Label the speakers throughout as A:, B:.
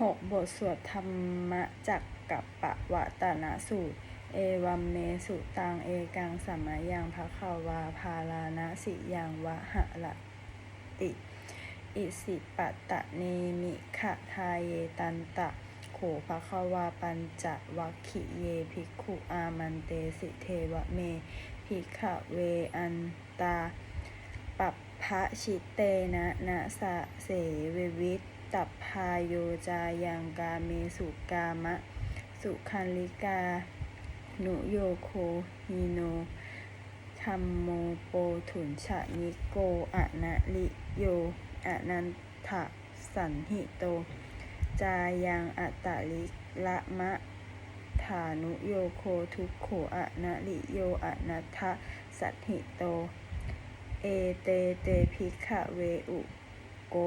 A: หกบทสวดธรรมจักกับปะวะตนะสูตร เอวัมเมสุตังเอกังสัมมายังภะคะวาพาลานะสิยังวะหะละติ อิสิปัตะเนมิขะทาเยตันตะโขภะคะวาปัญจวัคคิเยภิกขุอามันเตสิเทวะเมภิกขเวอันตาปัปพะชิเตนะนะสะเสเววิต ตัปพาโยจายังกาเมสุกามะ สุขันลิกา หนุโยโคฮิโนธรรมโมโปถุนฉะนิโกอะนะลิโยอะนันทะสันหิโต จายังอัตตลิละมะฐานุโยโคทุกโขอะนะลิโยอะนัทะสัตหิโต เอเตเตภิกขเวอุโก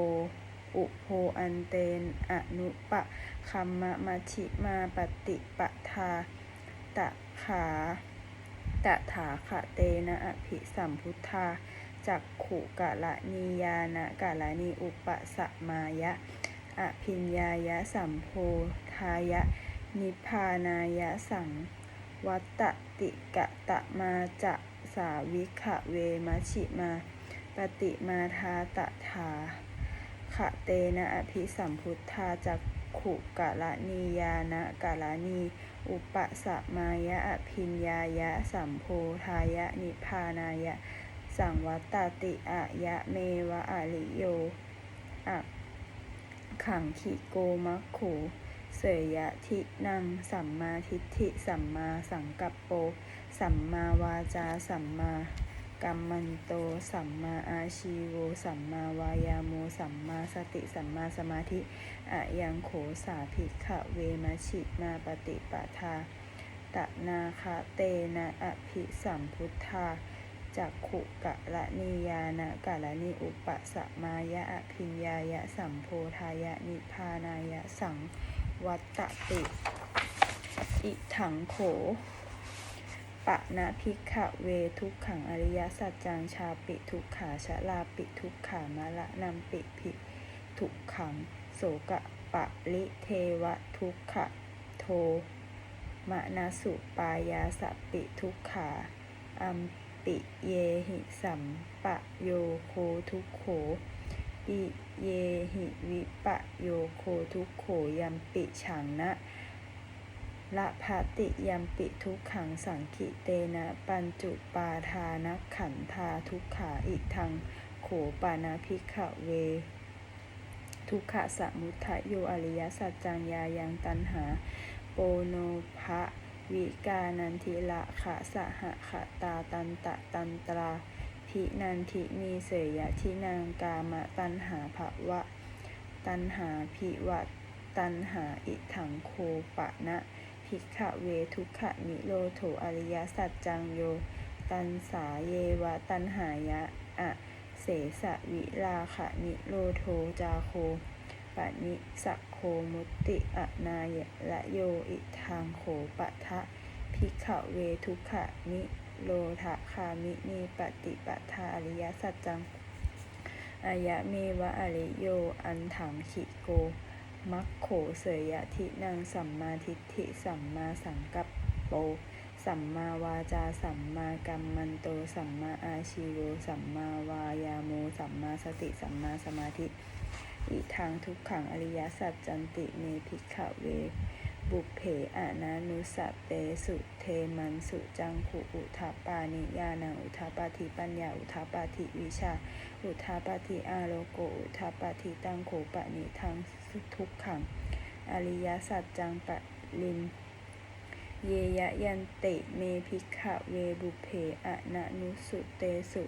A: อุโพอันเตนอนุปะคัมมะมัชิมาปฏิปทาตะขาตะถาคะเตนะอภิสัมพุทธาจักขุกะละนียานะกะละนีอุปสมมายะอภิญญายะสัมโพธายะ นิพพานายะสังวัตติกะตะมาจะสาวิขะเวมัชิมา ปฏิมาทาตถา คะเตนะอภิสัมพุทธาจักขุกะละนียานะกะละนี อุปสัมายะอภิญญายะสัมโพธายะนิพานายะ สังวัตติอะยะเมวะอะลิโยอะขังขิโกมัคโขเสยยะทินังสัมมาทิฏฐิสัมมาสังกัปโป สัมมาวาจาสัมมา กัมมันโต สัมมาอาชีโว สัมมาวายาโม สัมมาสติ สัมมาสมาธิ อะยังโขสาภิกขเวมชิมาปฏิปทา ตะนาคาเตนะอภิสัมพุทธาจักขุกะละนียานะกะละนีอุปสมายะอภิญญายะสัมโพธายะนิพานายะสังวัตตติอิถังโข ปะนะพิกขะเวทุกขังอริยสัจจังชาปิทุกขาชะลาปิทุกขามะละนัมปิภิทุกขังโสกะปะลิเทวะทุกขะโทมะนาสุปายาสปิทุกขาอัมปิเยหิสัมปะโยโคทุกโขปิเยหิวิปะโยโคทุกโขยัมปิฉังนะ ละภาติยัมปิทุกขังสังคิเตนะปัญจุปาทานักขันธาทุกขาอิทังโขปานาภิกขเว ทุกขะสมุทัยโยอริยสัจจังยายังตันหา โปโนภะวิกานันทิละขะสหะขะตาตันตะตันตราพินันทิมีเสยยะทินางกามะตันหาภวะ ตันหาภิวัตตันหาอิถังโคปะนะ ภิกขเวทุกขะนิโรโถอริยสัจจังโย ตันสาเยวะตันหายะอะเสสะวิลาขนิโรโทจาโคปะนิสักโคมุติอนายะละโยอิทางโขปะทะภิกขเวทุกขะนิโรธคามินีปฏิปทาอริยสัจจังอายะเมวะอริโยอันถังขิโก มัคโขเสยยะทินังสัมมาทิฏฐิสัมมาสังกัปโป สัมมาวาจาสัมมากัมมันโต สัมมาอาชีโวสัมมาวายาโม สัมมาสติ สัมมาสมาธิ อิทางทุกขังอริยสัจจันติเมพิกขเว บุพเพอานานุสะเปสุเทมันสุจังขุอุทาปานิยานังอุทาปาธิปัญญาอุทาปาธิวิชา อุทาปาธิอาโลโกอุทาปาธิตังโขปะนิทังทุกขัง อริยสัจจังปะลินเยยะยันเตเมภิกขเวบุเพอะนะนุสุเตสุ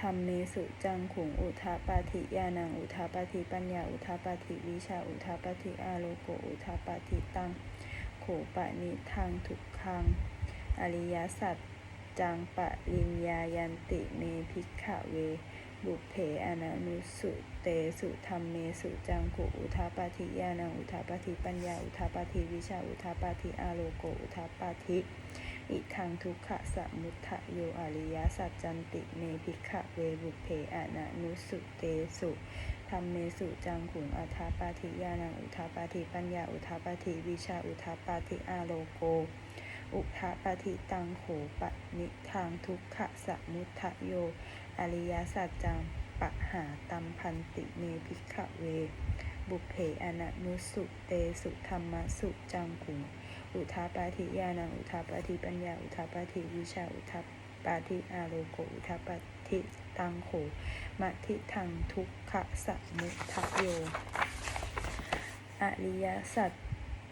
A: ธรรมเมสุจังขุงอุทาปาธิยานังอุทาปาธิปัญญาอุทาปาธิวิชาอุทาปาธิอาโลโกอุทาปาธิตังโขปะนิทังทุกขังอริยสัจจังปะลินยายันติเมภิกขเว บุเพอนานุสุเตสุธรรมเมสุจังกุอุทาปาธิยานังอุทาปาธิปัญญาอุทาปาธิวิชาอุทาปาธิอาโลโกอุทาปาธิ อิทังทุกขะสมุทะโยอริยสัจจันติเมภิกขเวบุเพอนานุสุเตสุธรรมเมสุจังขุงอัฏฐปาทิยานังอุทาปาทิปัญญาอุทาปาทิวิชาอุทาปาทิอาโลโก อุทาปาทิตังโขปะนิทางทุกขะสมุทะโยอริยสัจจังปะหาตัมพันติเมพิกขเว บุเพอนะนุสุเตสุธรรมสุจังขุง อุทาปาทิยานังอุทาปาทิปัญญา อุทาปาทิวิชา อุทาปาทิอาโลโก อุทาปาทิตังโขมะทิทังทุกขะสัมุทะโย อริยสัจ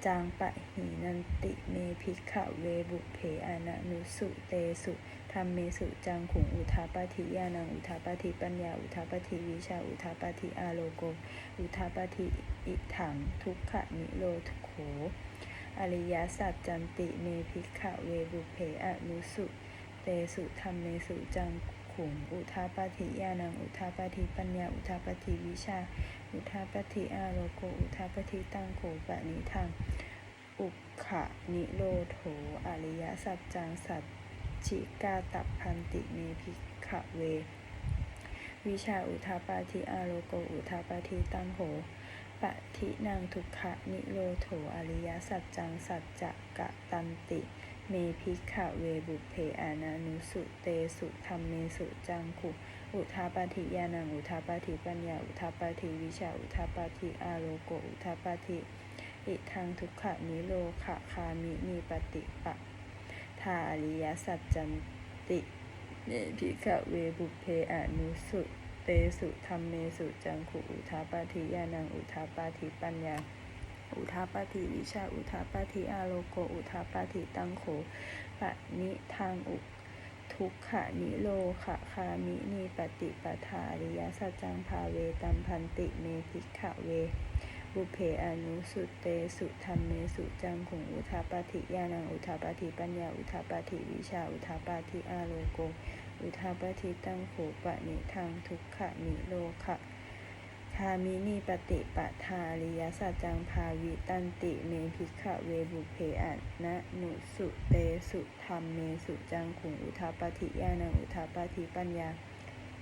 A: จังปะหีนันติเมพิกขเวบุเพอนะนุสุเตสุธรรมเมสุจังขุงอุทาปาทิยานังอุทาปาทิปัญญา อุทาปาทิวิชา อุทาปาทิอาโลโก อุทาปาทิอิถังทุกขะนิโรธโข อริยสัจจันติเมพิกขเวบุเพอนุสุ เตสุธรรมเมสุจังขุงอุทาปาทิยานังอุทาปาทิปัญญาอุทาปาทิวิชา อุทาปฏิอาโลโกอุทาปฏิตังโขปนิทังอุขะนิโรโถอริยสัจจังสัจจิกาตับพันติเมพิกขเว วิชาอุทาปาทิอาโลโกอุทาปฏิตังโข ปะทินังทุกขะนิโรโถอริยสัจจังสัจจะกะตันติ เมพิกขเวบุเพอานานุสุเตสุธรรมเมสุจังขุอุทาปาทิยานังอุทาปาทิปัญญาอุทาปาทิวิชาอุทาปาทิอาโลโกอุทาปาทิอิทังทุกขะนิโรขะคามิมีปฏิปะทาอริยสัจจันติ เนพิขเวบุเพอนุสุ เตสุธรรมเมสุจังขุอุทาปาทิยานังอุทาปาทิปัญญา อุทาปาทิวิชาอุทาปาทิอาโลโกอุทาปาทิตังโขปะนิทางอุทุกขะนิโรขะคามินีปฏิปทาอริยสัจจังภาเวตัมพันติเมพิกขะเว บุเพอนุสุเตสุธรรมเมสุจังขุงอุทาปาทิยานังอุทาปาทิปัญญาอุทาปาทิวิชาอุทาปาทิอาโลโก อุทาปาทิตังโขปะนิทางทุกขะนิโรขะคามินีปฏิปทาริยสัจจังภาวิตันติเมพิกขะเวบุเพอะนะนุสุเตสุธรรมเมสุจังขุงอุทาปาทิยานังอุทาปาทิปัญญา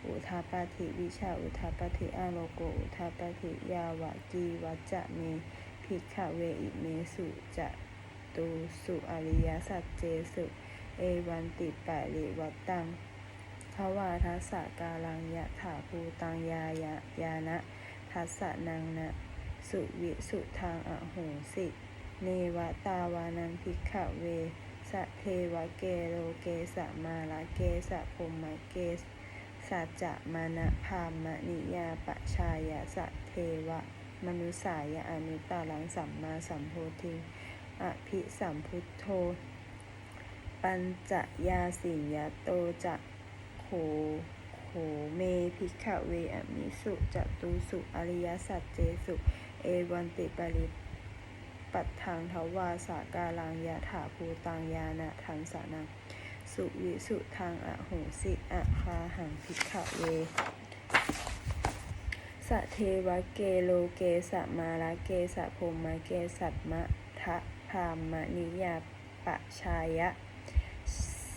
A: อุทาปาทิวิชาอุทาปาทิอาโลโกอุทาปาทิยาวะกีวัจจะเมพิกขะเวอิเมสุจะตูสุอริยสัจเจสุ เอวันติปะริวัตตัง ภวาทัสสะกาลังยะถาภูตังยายะยานะทัสสะนังนะสุวิสุทางอโหสิ เนวตาวานังพิกขเว สะเทวะเกโลเกสะมาลาเกสะพรหมเกสสัจจะมานะพามะนิยาปะชายะสะเทวะ มนุสายะอนุตตรังสัมมาสัมโพธิอภิสัมพุทโธ ปัญจยาสิญญาโตจะ โขโขเมพิกขเวอมิสุจตุสุอริยสัจเจสุ เอวันติปริปัตทางทวาสาการังยะถาภูตังยานะทันสานังสุวิสุทางอโหสิอะคาหังพิกขเวสะเทวะเกโลเกสะมาลาเกสะพรหมเกสัตมะทะพามะนิยาปะชายะ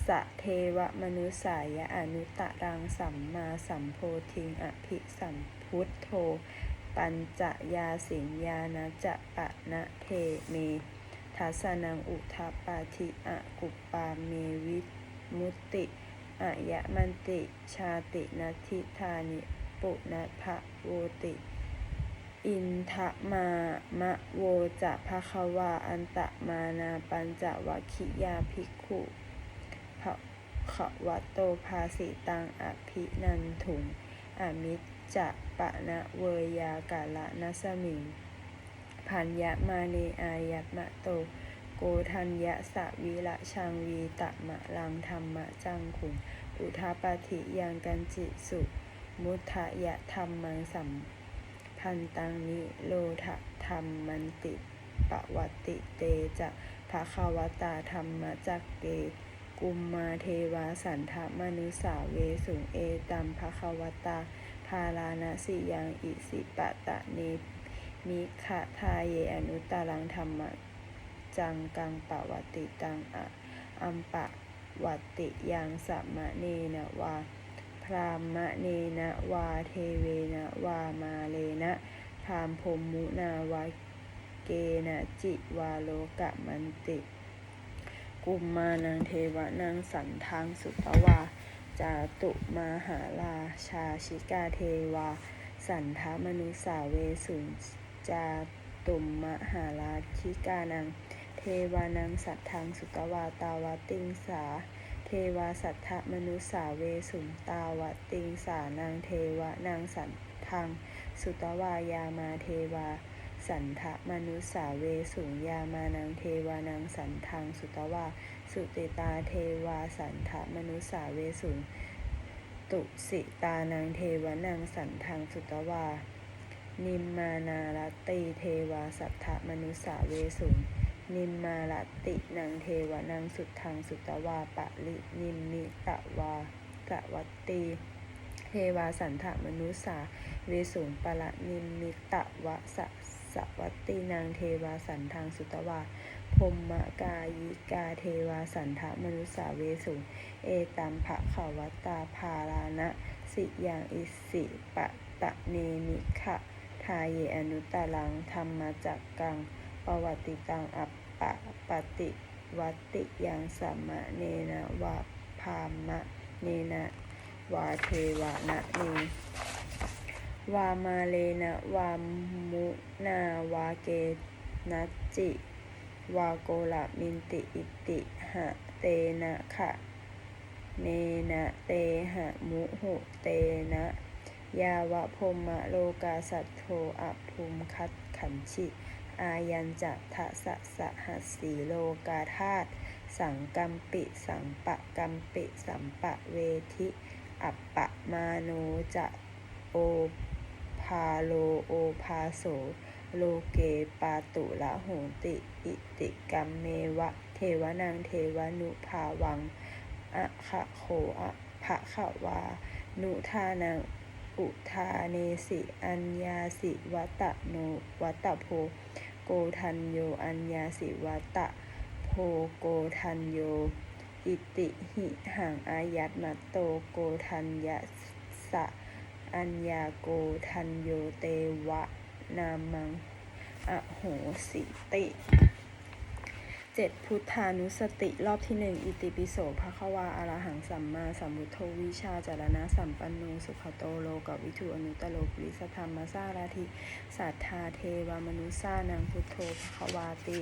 A: สะเทวมนุสายะอนุตตรังสัมมาสัมโพธิงอภิสัมพุทโธ ปัญจยาสิญญาณจะปะนะเทเมทัสนังอุทัปาทิอะกุปปาเมวิมุติอายะมันติชาตินัทธิธานิปุณภะโวติ อินทะมามะโวจะภะคะวาอันตะมานาปัญจวัคคิยาภิกขุะคะวะโตภาสิตังอภินันถุงอมิจจะปะนะเวยากาละนัสมิงพันยะมาเนอายัตมะโต โกทัญญะสะวิละชังวีตะมะลังธรรมะจังขุงอุทาปาธิยังกันจิสุ มุทะยะธรรมังสัมพันตังนิโลทะธรรมมันติปวัติเตจะภะคะวตาธรรมจักเก กุมมาเทวาสันทมนุสาเวสุงเอตัมภะควตาพาลานะสิยังอิสิปะตะเนมิขะทาเยอนุตตรังธรรมจังกังปะวติตังอะอัมปะวัติยังสัมมะเนนะวา พรามะเนนะวาเทเวนะวามาเลนะพรามพรหมุนาวาเกนะจิวาโลกะมันติ กุมมานังเทวะนังสันทังสุตวาจาตุมาหาราชาชิกาเทวา สันทมนุสาเวสุนจาตุมมหาราชิกานัง เทวานังสัทธังสุตวาตาวติงสา เทวาสัทธมนุสาเวสุนตาวติงสานังเทวะนางสันทังสุตวายามาเทวา สันทะมนุสาเวสุงยามานังเทวานังสันทังสุตวาสุติตาเทวาสันทะมนุสาเวสุงตุสิตานังเทวานังสันทังสุตวา นิมมานาลติเทวาสัทธมนุสาเวสุงนิมมาลตินังเทวานังสุดทังสุตวาปะลินิมมิตะวากะวัตตีเทวาสันทะมนุสาเวสุงปะละนิมมิตะวะสะ สวัตตีนางเทวาสันทังสุตวาพรมกายิกาเทวาสันทะมนุสาเวสุ เอตัมภะขะวัตตาภารานะสิยังอิสิปะตะเนมิขะทาเยอนุตตรังธรรมจักกังปวัติตังอัปปะปฏิวัติยังสัมมะเนนะวะพามะเนนะวาเทวะนะเน วามาเลนะวามุนาวาเกนัจิ วาโกละมินติอิติหะเตนะขะเนนะเตหะมุหุเตนะ ยาวะพมะโลกาสัตโธอภูมิคัตขันชิ อายัญจะทะสะสะหัสสีโลกาธาตุสังกัมปิ สังปะกัมปิ สัมปะเวทิ อัปปะมาโนจะโอ พาโลโอภาโส โลเกปาตุละโหนติ อิติกัมเมวะ เทวนังเทวนุภาวังอะคะโขอะภะคะวา นุทานังอุทาเนสิ อัญญาสิวัตโนวัตโพ โกทันโย อัญญาสิวัตโพโกทันโย อิติหิหังอายัตมัตโตโกทัญญสะ อัญญาโกทันโยเตวะนามังอโหสิติเจ็ดพุทธานุสติรอบที่หนึ่งอิติปิโสภควาอารหังสัมมาสัมพุทโธวิชาจารณะสัมปันโนสุขโตโลกวิทูอนุตโลปุริสธรรมสาราธิสัทธาเทวมนุสานังพุทโธภควาติ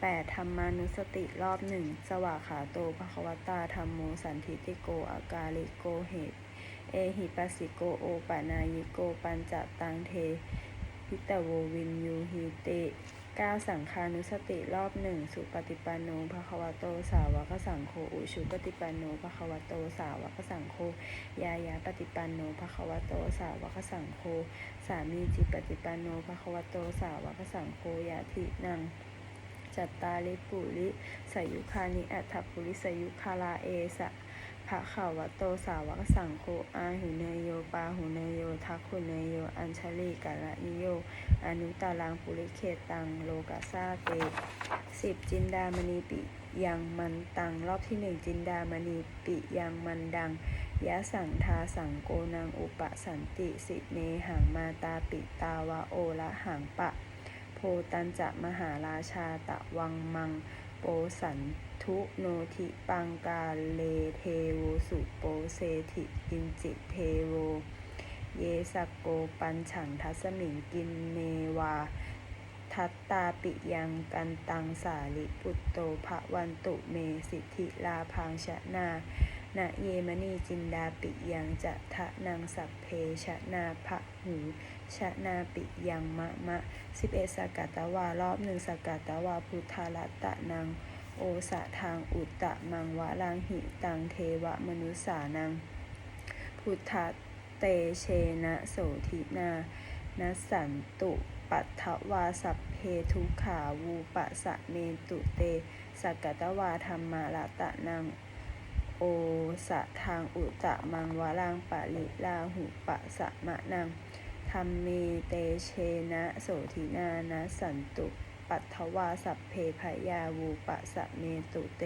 A: แปดธรรมานุสติรอบหนึ่งสวากขาโตภควตาธรรมโมสันทิติโกอากาลิโกเหต เอหิปัสสิโกโอปานายิโกปัญจตังเท พิตโววินยูหิเตก้าสังคานุสติรอบหนึ่งสุปฏิปันโนภควโตสาวกสังโฆอุชุปฏิปันโนภควโตสาวกสังโฆยายาปฏิปันโนภควโตสาวกสังโฆสามีจิปฏิปันโนภควโตสาวกสังโฆยาทินังจัตตาลิปุริสายุคานิอัตถปุริสยุคาลาเอสะ พระข่าวัตโตสาวกสังโฆอาหุเนโยปาหุเนโยทักขุเนโย อัญชลีกาละนิโย อนุตารังปุริเคตังโลกาซาเตสิบจินดามณีปิยังมันตังรอบที่หนึ่งจินดามณีปิยังมันดังยะสังทาสังโกนังอุปสันติสิเนหังมาตาปิตาวะโอละหังปะ โพตันจะมหาราชาตะวังมัง สันทุโนทิปังกาเลเทโวสุโปเซธิกินจิเทโว เยสกโกปัญฉังทัสมิงกินเนวา ทัตตาปิยังกันตังสาลิปุตโตภะวันตุเมสิทธิลาพังชะนานะเยมณีจินดาปิยังจะทะนังสัพเพชะนาภะหู ชนาปิยังมะมะสิบเอสกัตตวารอบหนึ่งสกัตตวาพุทธาลตะนังโอสะทางอุตตะมังวะลังหิตังเทวมนุสานัง พุทธเตเชนะโสธินานัสันตุปัทวาสัพเพทุขาวูปะสะเมตุเตสกกัตวาธรรมาละตะนังโอสะทางอุตตะมังวะลังปะลิลาหุปะสะมะนัง ธรรมเมเตเชนะโสธินานะสันตุ ปัทถวาสัพเพพยาวูปะสะเมตุเต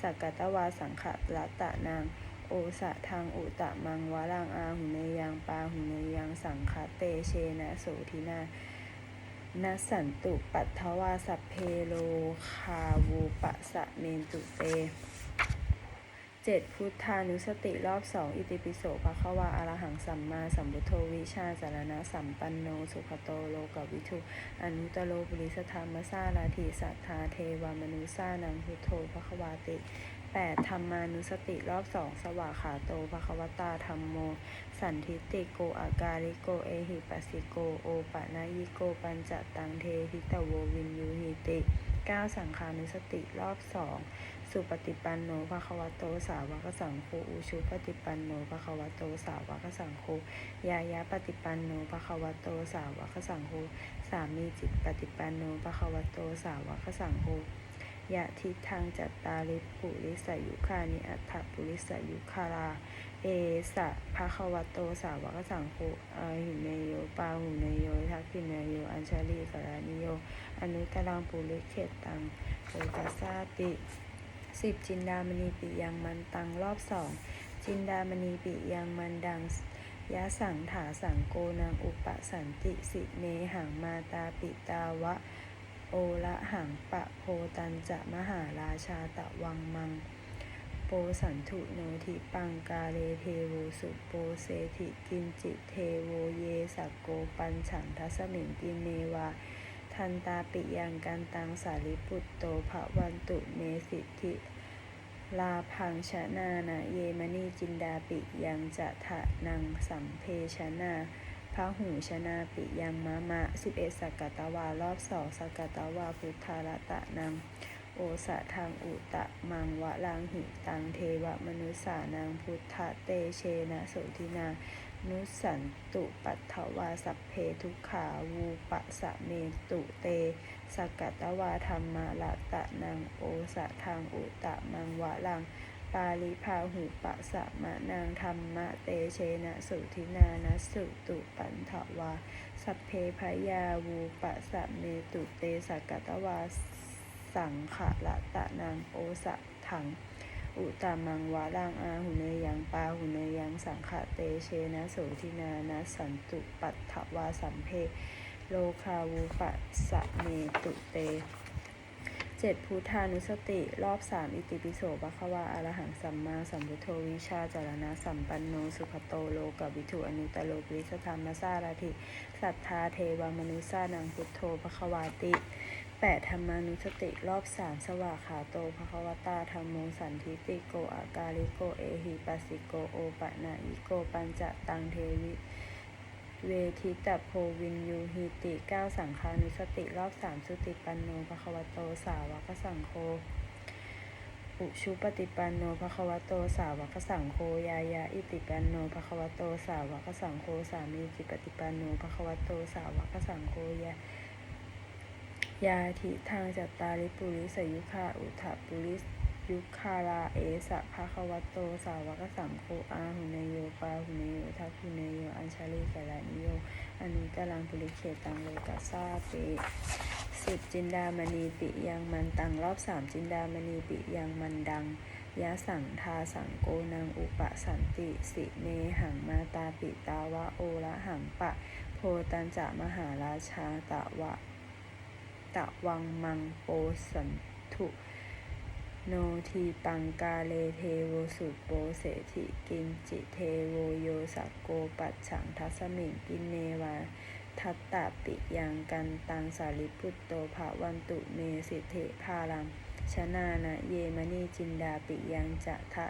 A: สกกัตวาสังขะละตะนางโอสะทางอุตะมังวะลังอาหุเนยังปาหุเนยังสังคเตเชนะโสทินานัสันตุปัทถวาสัพเพโลคาวูปะสะเมนตุเต เจ็ดพุทธานุสติรอบสองอิติปิโสภะคะวาอรหังสัมมาสัมพุทโธวิชาจารณะสัมปันโน สุขโตโลกวิทุอนุตโลปุริสธรรมสาลาธิสัทธาเทวามนุสานังพุทโธภะคะวาติแปดธรรมานุสติรอบสองสวากขาโตภะคะวตาธรรมโม สันทิติโกอาการิโกเอหิปัสสิโกโอปะนายิโกปัญจตังเทหิตโววินยูหิติเก้าสังขานุสติรอบสอง สุปฏิปันโนภะคะวะโตสาวกสังโฆอุชุปฏิปันโนภะคะวะโตสาวกสังโฆยายะปฏิปันโนภะคะวะโตสาวกสังโฆสามีจิตปฏิปันโนภะคะวะโตสาวกสังโฆยะทิทางจัตตาริปุริสยุคานิอัตถปุริสยุคารา เอสะภะคะวะโตสาวกสังโฆอาหิเนโยปาหุเนโยทักขิเนโย อัญชลีกรานิโย อนุตตรังปุริเขตตังโอตัสสาติ สิบจินดามณีปิยังมันตังรอบสองจินดามณีปิยังมันดังยะสังถาสังโกนางอุปสันติสิเนหังมาตาปิตาวะ โอละหังปะโพตันจะมหาราชาตะวังมัง โปสันถุโนทิปังกาเลเทโวสุโปเซธิกินจิเทโวเยสักโกปัญฉังทัสมิงกินเนวา ทันตาปิยังกันตังสาริปุตโตภวันตุเมสิทธิลาพังชนานะเยมณีจินดาปิยังจะทะนังสัมเพชนาพระหูชนาปิยังมะมะสิบเอ็ดสักกตวารอบสองสักกตวาพุทธารตะนังโอสะทางอุตะมังวะลังหิตังเทวมนุสานังพุทธเตเชนะโสทินา นุสันตุปัทถวาสัพเพทุขาวูปะสะเมตุเตสกกัตวาธรรมาละตะนังโอสะทางอุตะมังวะลัง ปาลิพาหูปะสะมะนางธรรมะเตเชนะสุทินานะสุตุปันถวา สัพเพพยาวูปะสะเมตุเตสกกัตวาสังขะละตะนังโอสะถัง อุตามังวาลังอาหุเนยังปาหุเนยังสังขะเตเชนะโสทินานะสันตุปัตถวาสัมเพ โลคาวูปัสะเมตุเตเจ็ดพุทธานุสติ รอบสามอิติปิโสปะควาอารหังสัมมาสัมพุทโธวิชาจารณะสัมปันโนสุขโตโลกวิถุอนุตโลปริสธรรมสาราธิ สัทธาเทวมนุสานังพุทโธปะควาติ แปดธรรมานุสติรอบสามสวากขาโตภควตาธรรมโมสันทิติโกอาการิโกเอหิปัสสิโกโอปะนาอิโกปัญจตังเทวิเวทิตโพวินยูหิติเก้าสังคานุสติรอบสามสุติปันโนภควโตสาวกสังโฆอุชุปฏิปันโนภควโตสาวกสังโฆยายาอิติปันโนภควโตสาวกสังโฆสามีจิปฏิปันโนภควโตสาวกสังโฆยา ยาทิทางจัตตาริปุริสยุคาอุทธปุริสยุคาราเอสะภะคะวะโต สาวกสังโฆอาหุเนโยปาหุเนโยทัพพุเนโย อัญชลีกะลานิโย อนุตตรังปุริเขตังโลกัสสาเปสิบจินดามณีปิยังมันตังรอบสามจินดามณีปิยังมันดังยะสังทาสังโกนังอุปสันติสิเนหังมาตาปิตาวะโอละหังปะ โพตันจะมหาราชาตะวะ ตะวังมังโปสันถุโนทีปังกาเลเทโวสุโปเสถิกินจิเทโวโยสักโกปัจฉังทัสมิงกินเนวาทัตตะปิยังกันตังสาริปุตโตภาวันตุเมสิเถพาลังชนานะเยมณีจินดาปิยังจะทะ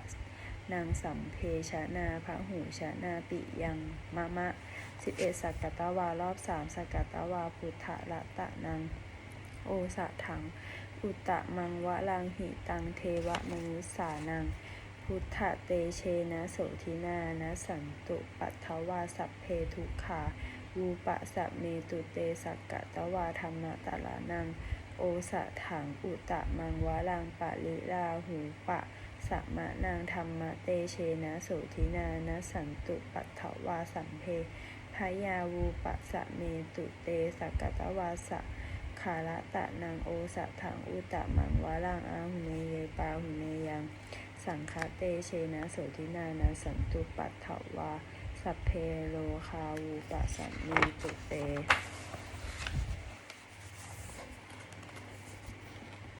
A: นางสัมเพชนาพระหูชนาปิยังมะมะสิบเอ็ดสักกตวารอบสามสักกตวาพุทธละตะนัง โอสะถัง อุตะมังวะลังหิตังเทวมนุสานัง พุทธเตเชนะโสทินานะสันตุปัทถวาสัพเพทุขาวูปะสะเมตุเตสักกะตวาธรรมะตะลานัง โอสะถัง อุตะมังวะลังปะลิลาหูปะสัมมะนางธรรมะเตเชนะโสทินานะสันตุปัทถวาสัมเพพยาวูปะสะเมตุเตสักกะตวาสะ คาระตะนางโอสะถังอุตะมังวะลังอาหุเนเยปาหุเนยัง สังคาเตเชนะโสทินานาสันตุปัตถวาสัพเพโลคาวูปะสัมมีตุเต